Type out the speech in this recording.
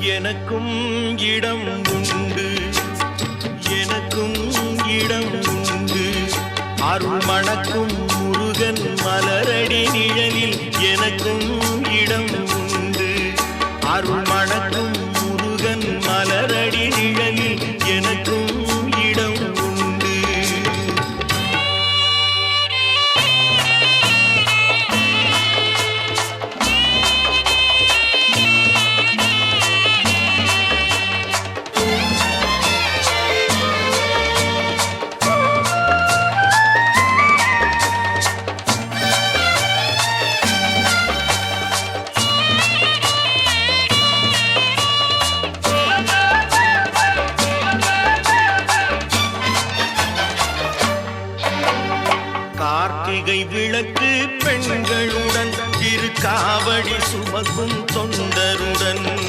எனக்கும் இடம் உண்டு. எனக்கும் இடம் உண்டு. அருள் கார்த்திகை விளக்கு பெண்களுடன் திருக்காவடி சுமக்கும் தொண்டருடன்.